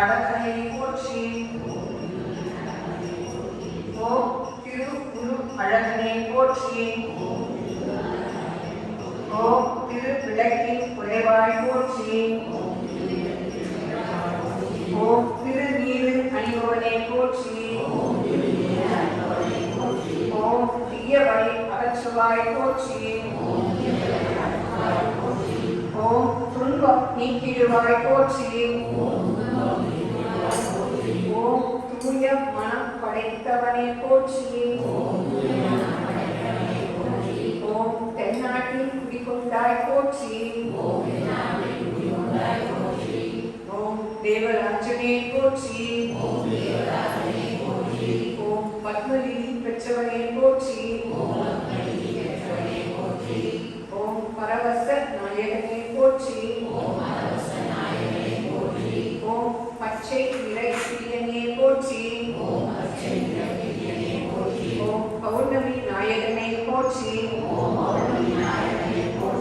அடக்கனை போற்றி. ஓ திரு குரு அழகனை போற்றி. ஓ திரு விளக்கின் குறைவாய் போற்றி. ஓ திரு நீரு அணிபவனை போற்றி. ஓம் தீயவனை வழி அகற்றுவாய் போற்றி. ஓம் துன்பம் நீக்கிடுவாய் போற்றி. ஓம் தூய மனம் படைத்தவனே போற்றியே. ஓம் தென்னாட்டில் குடிகொண்டாய் போற்றியே ஓம் தேவராஜனே போற்றியே ஓம் பத்மலிலி பெற்றவனே போற்றியே ஓம் பரவச நாயகனே போற்றியே ஓம் பச்சை போற்றி ஓம் அர்ச்சனையே போற்றி ஓம் பௌர்ணமி நாயகனே போற்றி ஓம் பௌர்ணமி நாயகனே போற்றி